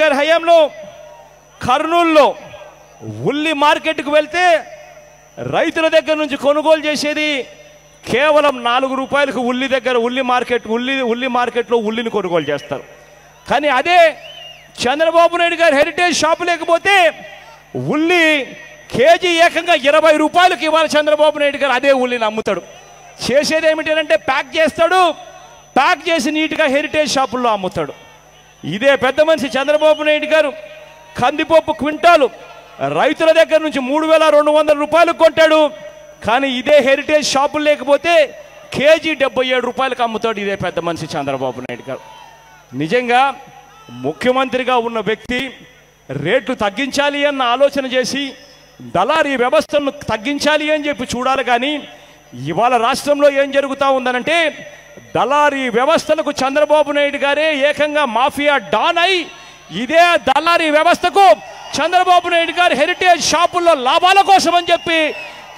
గారి హయాంలో కర్నూలులో ఉల్లి మార్కెట్కు వెళ్తే రైతుల దగ్గర నుంచి కొనుగోలు చేసేది కేవలం నాలుగు రూపాయలకు ఉల్లి దగ్గర ఉల్లి మార్కెట్ ఉల్లి ఉల్లి మార్కెట్లో ఉల్లిని కొనుగోలు చేస్తారు. కానీ అదే చంద్రబాబు నాయుడు గారి హెరిటేజ్ షాపు లేకపోతే ఉల్లి కేజీ ఏకంగా ఇరవై రూపాయలకు ఇవాళ చంద్రబాబు నాయుడు గారు అదే ఉల్లిని అమ్ముతాడు. చేసేది ఏమిటంటే ప్యాక్ చేస్తాడు ప్యాక్ చేసి నీట్గా హెరిటేజ్ షాపుల్లో అమ్ముతాడు. ఇదే పెద్ద మనిషి చంద్రబాబు నాయుడు గారు కందిపప్పు క్వింటాలు రైతుల దగ్గర నుంచి మూడు వేల రెండు వందల రూపాయలు కొంటాడు. కానీ ఇదే హెరిటేజ్ షాపులు లేకపోతే కేజీ డెబ్బై ఏడు రూపాయలకు అమ్ముతాడు ఇదే పెద్ద మనిషి చంద్రబాబు నాయుడు గారు. నిజంగా ముఖ్యమంత్రిగా ఉన్న వ్యక్తి రేట్లు తగ్గించాలి అన్న ఆలోచన చేసి దళారీ వ్యవస్థను తగ్గించాలి అని చెప్పి చూడాలి కానీ ఇవాళ రాష్ట్రంలో ఏం జరుగుతూ ఉందనంటే దళారీ వ్యవస్థలకు చంద్రబాబు నాయుడు గారే ఏకంగా మాఫియా డాన్ అయి ఇదే దళారీ వ్యవస్థకు చంద్రబాబు నాయుడు గారు హెరిటేజ్ షాపుల్లో లాభాల కోసం అని చెప్పి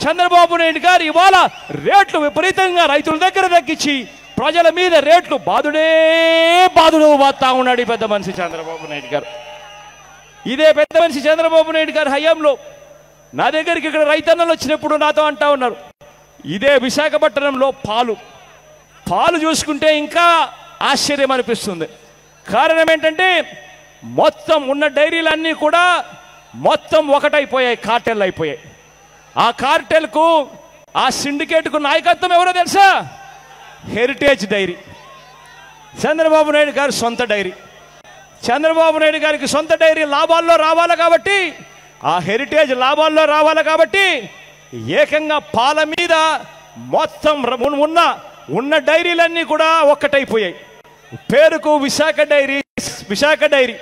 చంద్రబాబు నాయుడు గారు ఇవాళ రేట్లు విపరీతంగా రైతుల దగ్గర తగ్గించి ప్రజల మీద రేట్లు బాదుడే బాదుడు బాతా ఉన్నాడు పెద్ద మనిషి చంద్రబాబు నాయుడు గారు. ఇదే పెద్ద మనిషి చంద్రబాబు నాయుడు గారి హయాంలో నా దగ్గరికి ఇక్కడ రైతన్నలు వచ్చినప్పుడు నాతో అంటా ఉన్నారు ఇదే విశాఖపట్నంలో పాలు. పాలు చూసుకుంటే ఇంకా ఆశ్చర్యం అనిపిస్తుంది. కారణం ఏంటంటే మొత్తం ఉన్న డైరీలన్నీ కూడా మొత్తం ఒకటైపోయాయి కార్టెల్ అయిపోయాయి. ఆ కార్టెల్కు ఆ సిండికేట్కు నాయకత్వం ఎవరో తెలుసా? Heritage dairy. చంద్రబాబు నాయుడు గారి సొంత డైరీ. చంద్రబాబు నాయుడు గారికి సొంత డైరీ లాభాల్లో రావాలి కాబట్టి ఆ హెరిటేజ్ లాభాల్లో రావాలి కాబట్టి ఏకంగా పాల మీద మొత్తం ఉన్న ఉన్న డైరీలన్నీ కూడా ఒక్కటైపోయాయి. పేరుకు విశాఖ డైరీ విశాఖ డైరీ.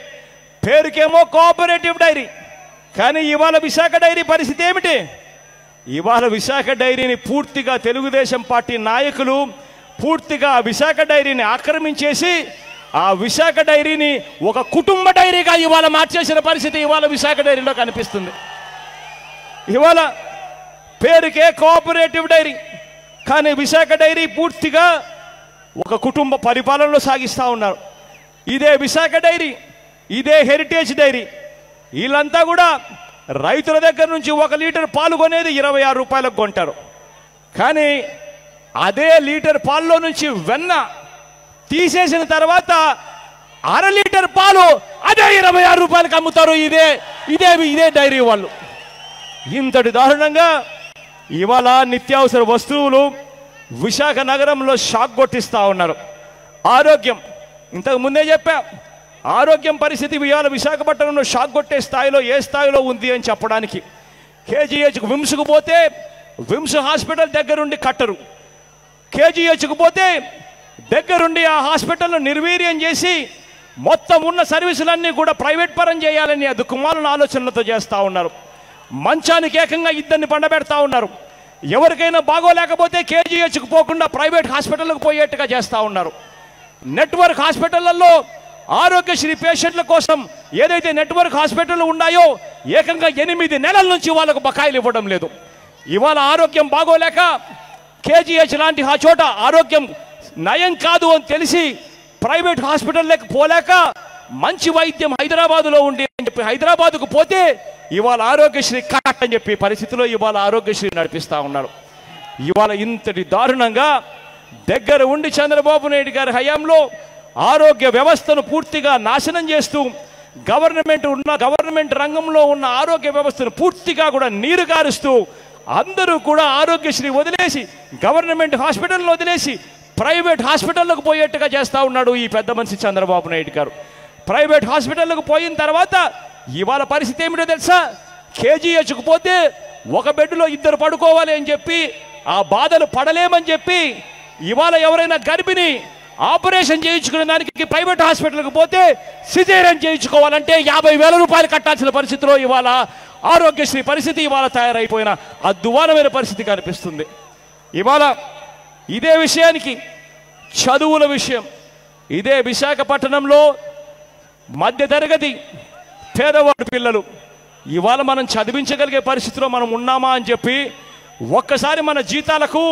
పేరుకేమో కోఆపరేటివ్ డైరీ. కానీ ఇవాళ విశాఖ డైరీ పరిస్థితి ఏమిటి? ఇవాళ విశాఖ డైరీని పూర్తిగా తెలుగుదేశం పార్టీ నాయకులు పూర్తిగా విశాఖ డైరీని ఆక్రమించేసి ఆ విశాఖ డైరీని ఒక కుటుంబ డైరీగా ఇవాళ మార్చేసిన పరిస్థితి ఇవాళ విశాఖ డైరీలో కనిపిస్తుంది. ఇవాళ పేరుకే కోఆపరేటివ్ డైరీ కానీ విశాఖ డైరీ పూర్తిగా ఒక కుటుంబ పరిపాలనలో సాగిస్తూ ఉన్నారు. ఇదే విశాఖ డైరీ ఇదే హెరిటేజ్ డైరీ వీళ్ళంతా కూడా రైతుల దగ్గర నుంచి ఒక లీటర్ పాలు కొనేది ఇరవై ఆరు రూపాయలకు కొంటారు. కానీ అదే లీటర్ పాల్లో నుంచి వెన్న తీసేసిన తర్వాత అర లీటర్ పాలు అదే ఇరవై ఆరు రూపాయలకు అమ్ముతారు. ఇదే ఇదే ఇదే డైరీ వాళ్ళు. ఇంతటి దారుణంగా ఇవాళ నిత్యావసర వస్తువులు విశాఖ నగరంలో షాక్ కొట్టిస్తూ ఉన్నారు. ఆరోగ్యం ఇంతకు ముందే చెప్పా ఆరోగ్యం పరిస్థితి ఇవాళ విశాఖపట్నంలో షాక్ కొట్టే స్థాయిలో ఏ స్థాయిలో ఉంది అని చెప్పడానికి. కేజీహెచ్కు విమ్స్కు పోతే విమ్స్ హాస్పిటల్ దగ్గరుండి కట్టరు. కేజీహెచ్కు పోతే దగ్గరుండి ఆ హాస్పిటల్ను నిర్వీర్యం చేసి మొత్తం ఉన్న సర్వీసులన్నీ కూడా ప్రైవేట్ పరం చేయాలని అది కుమారుల ఆలోచనలతో చేస్తూ ఉన్నారు. మంచానికి ఏకంగా ఇద్దరిని పండబెడతా ఉన్నారు. ఎవరికైనా బాగోలేకపోతే కేజీహెచ్కి పోకుండా ప్రైవేట్ హాస్పిటల్కి పోయేట్టుగా చేస్తూ ఉన్నారు. నెట్వర్క్ హాస్పిటళ్ళలో ఆరోగ్యశ్రీ పేషెంట్ల కోసం ఏదైతే నెట్వర్క్ హాస్పిటల్ ఉన్నాయో ఏకంగా ఎనిమిది నెలల నుంచి వాళ్ళకు బకాయిలు ఇవ్వడం లేదు. ఇవాళ ఆరోగ్యం బాగోలేక కేజీహెచ్ లాంటి ఆ చోట ఆరోగ్యం నయం కాదు అని తెలిసి ప్రైవేట్ హాస్పిటల్లోకి పోలేక మంచి వైద్యం హైదరాబాదులో ఉండి అని చెప్పి హైదరాబాద్కు పోతే ఇవాళ ఆరోగ్యశ్రీ కట్ అని చెప్పి పరిస్థితిలో ఇవాళ ఆరోగ్యశ్రీ నడిపిస్తా ఉన్నారు. ఇవాళ ఇంతటి దారుణంగా దగ్గర ఉండి చంద్రబాబు నాయుడు గారి హయాంలో ఆరోగ్య వ్యవస్థను పూర్తిగా నాశనం చేస్తూ గవర్నమెంట్ ఉన్న గవర్నమెంట్ రంగంలో ఉన్న ఆరోగ్య వ్యవస్థను పూర్తిగా కూడా నీరు గారుస్తూ అందరూ కూడా ఆరోగ్యశ్రీ వదిలేసి గవర్నమెంట్ హాస్పిటల్ని వదిలేసి ప్రైవేట్ హాస్పిటల్లోకి పోయేట్టుగా చేస్తూ ఉన్నాడు ఈ పెద్ద మనిషి చంద్రబాబు నాయుడు గారు. ప్రైవేట్ హాస్పిటల్కు పోయిన తర్వాత ఇవాళ పరిస్థితి ఏమిటో తెలుసా? కేజీహెచ్కు పోతే ఒక బెడ్లో ఇద్దరు పడుకోవాలి అని చెప్పి ఆ బాధలు పడలేమని చెప్పి ఇవాళ ఎవరైనా గర్భిణి ఆపరేషన్ చేయించుకునే దానికి ప్రైవేట్ హాస్పిటల్కి పోతే సిజేరియన్ చేయించుకోవాలంటే యాభై వేల రూపాయలు కట్టాల్సిన పరిస్థితిలో ఇవాళ ఆరోగ్యశ్రీ పరిస్థితి ఇవాళ తయారైపోయిన అద్వానమైన పరిస్థితి కనిపిస్తుంది. ఇవాళ ఇదే విషయానికి చదువుల విషయం. ఇదే విశాఖపట్నంలో మధ్యతరగతి పేదవాడు పిల్లలు ఇవాళ మనం చదివించగలిగే పరిస్థితిలో మనం ఉన్నామా అని చెప్పి ఒక్కసారి మన జీతాలకు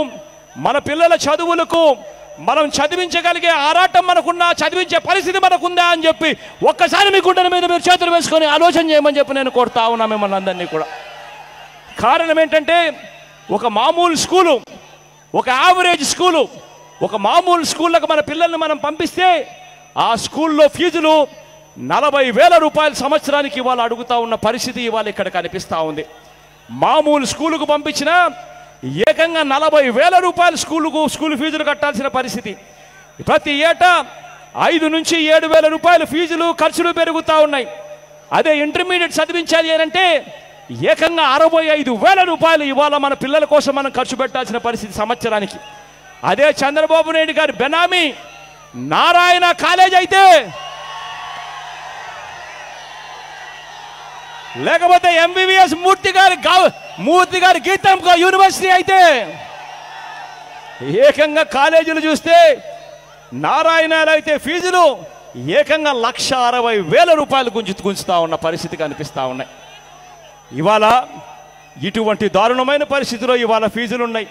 మన పిల్లల చదువులకు మనం చదివించగలిగే ఆరాటం మనకున్నా చదివించే పరిస్థితి మనకుందా అని చెప్పి ఒక్కసారి మీ గుండెల మీద మీరు చేతులు వేసుకొని ఆలోచన చేయమని చెప్పి నేను కోరుతా ఉన్నా మిమ్మల్ని అందరినీ కూడా. కారణం ఏంటంటే ఒక మామూలు స్కూలు ఒక యావరేజ్ స్కూలు ఒక మామూలు స్కూళ్ళకు మన పిల్లల్ని మనం పంపిస్తే ఆ స్కూల్లో ఫీజులు నలభై వేల రూపాయల సంవత్సరానికి ఇవాళ అడుగుతా ఉన్న పరిస్థితి ఇవాళ ఇక్కడ కనిపిస్తూ ఉంది. మామూలు స్కూలుకు పంపించిన ఏకంగా నలభై వేల రూపాయల స్కూలుకు స్కూల్ ఫీజులు కట్టాల్సిన పరిస్థితి. ప్రతి ఏటా ఐదు నుంచి ఏడు వేల రూపాయలు ఫీజులు ఖర్చులు పెరుగుతూ ఉన్నాయి. అదే ఇంటర్మీడియట్ చదివించాలి అని అంటే ఏకంగా అరవై ఐదు వేల రూపాయలు ఇవాళ మన పిల్లల కోసం మనం ఖర్చు పెట్టాల్సిన పరిస్థితి సంవత్సరానికి. అదే చంద్రబాబు నాయుడు గారి బెనామీ నారాయణ కాలేజ్ అయితే లేకపోతే ఎంబీబీఎస్ మూర్తి గారి మూర్తి గారి గీతం యూనివర్సిటీ అయితే ఏకంగా కాలేజీలు చూస్తే నారాయణలు అయితే ఫీజులు ఏకంగా లక్ష అరవై వేల రూపాయలు గుంజు గుంచుతా ఉన్న పరిస్థితి కనిపిస్తూ ఉన్నాయి. ఇవాళ ఇటువంటి దారుణమైన పరిస్థితిలో ఇవాళ ఫీజులు ఉన్నాయి.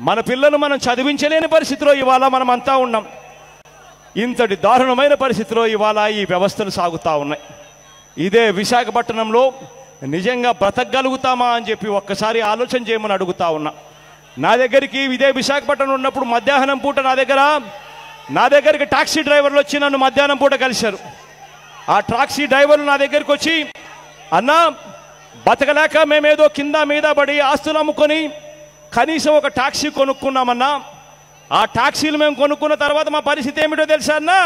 మన పిల్లలు మనం చదివించలేని పరిస్థితిలో ఇవాళ మనం అంతా ఉన్నాం. ఇంతటి దారుణమైన పరిస్థితిలో ఇవాళ ఈ వ్యవస్థలు సాగుతూ ఉన్నాయి. ఇదే విశాఖపట్నంలో నిజంగా బ్రతకగలుగుతామా అని చెప్పి ఒక్కసారి ఆలోచన చేయమని అడుగుతా ఉన్నా. నా దగ్గరికి ఇదే విశాఖపట్నం ఉన్నప్పుడు మధ్యాహ్నం పూట నా దగ్గర నా దగ్గరికి టాక్సీ డ్రైవర్లు వచ్చి నన్ను మధ్యాహ్నం పూట కలిశారు. ఆ టాక్సీ డ్రైవర్లు నా దగ్గరికి వచ్చి అన్నా బతకలేక మేమేదో కింద మీద పడి ఆస్తులు అమ్ముకొని కనీసం ఒక టాక్సీ కొనుక్కున్నామన్నా. ఆ టాక్సీలు మేము కొనుక్కున్న తర్వాత మా పరిస్థితి ఏమిటో తెలుసా అన్నా?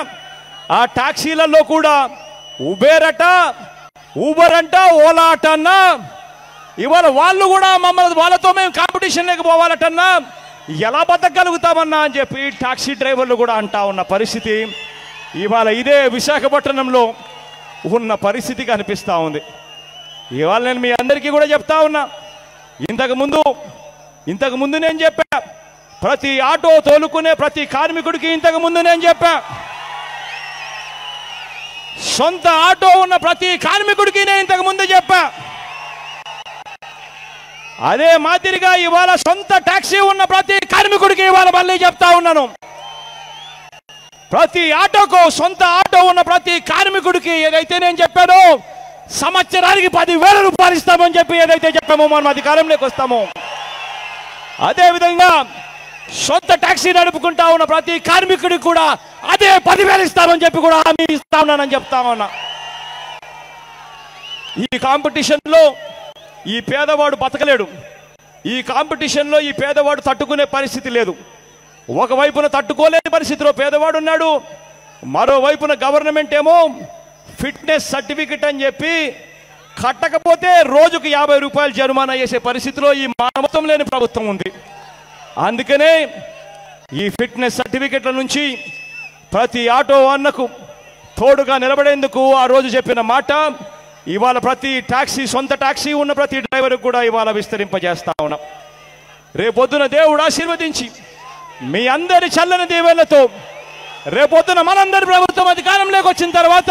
ఆ టాక్సీలలో కూడా ఉబేర్ అట ఊబర్ అంట ఓలా అట అన్నా ఇవాళ వాళ్ళు కూడా మమ్మల్ని వాళ్ళతో మేము కాంపిటీషన్లోకి పోవాలటన్నా. ఎలా బతకగలుగుతామన్నా అని చెప్పి టాక్సీ డ్రైవర్లు కూడా అంటా ఉన్న పరిస్థితి. ఇవాళ ఇదే విశాఖపట్నంలో ఉన్న పరిస్థితి కనిపిస్తూ ఉంది. ఇవాళ నేను మీ అందరికీ కూడా చెప్తా ఉన్నా. ఇంతకుముందు ఇంతకుముందు నేను చెప్పా. ప్రతి ఆటో తోలుకునే ప్రతి కార్మికుడికి ఇంతకు ముందు నేను చెప్పా. సొంత ఆటో ఉన్న ప్రతి కార్మికుడికి నేను ఇంతకు ముందు చెప్పా. అదే మాదిరిగా ఇవాళ సొంత టాక్సీ ఉన్న ప్రతి కార్మికుడికి ఇవాళ మళ్ళీ చెప్తా ఉన్నాను. ప్రతి ఆటోకు సొంత ఆటో ఉన్న ప్రతి కార్మికుడికి ఏదైతే నేను చెప్పానో సంవత్సరానికి పదివేల రూపాయలు ఇస్తామని చెప్పి ఏదైతే చెప్పామో మనం అధికారంలోకి వస్తామో. అదేవిధంగా సొంత టాక్సీ నడుపుకుంటా ఉన్న ప్రతి కార్మికుడికి కూడా అదే పదివేలు ఇస్తామని చెప్పి కూడా హామీ ఇస్తా ఉన్నానని చెప్తా ఉన్నా. ఈ కాంపిటీషన్లో ఈ పేదవాడు బతకలేడు. ఈ కాంపిటీషన్లో ఈ పేదవాడు తట్టుకునే పరిస్థితి లేదు. ఒకవైపున తట్టుకోలేని పరిస్థితిలో పేదవాడు ఉన్నాడు. మరోవైపున గవర్నమెంట్ ఏమో ఫిట్నెస్ సర్టిఫికెట్ అని చెప్పి కట్టకపోతే రోజుకు యాభై రూపాయలు జరిమానా చేసే పరిస్థితిలో ఈ మానవత్వం లేని ప్రభుత్వం ఉంది. అందుకనే ఈ ఫిట్నెస్ సర్టిఫికెట్ల నుంచి ప్రతి ఆటో అన్నకు తోడుగా నిలబడేందుకు ఆ రోజు చెప్పిన మాట ఇవాళ ప్రతి ట్యాక్సీ సొంత ట్యాక్సీ ఉన్న ప్రతి డ్రైవర్కి కూడా ఇవాళ విస్తరింపజేస్తా ఉన్నాం. రేపొద్దున దేవుడు ఆశీర్వదించి మీ అందరి చల్లని దీవెనలతో రేపొద్దున మనందరి ప్రభుత్వం అధికారంలోకి వచ్చిన తర్వాత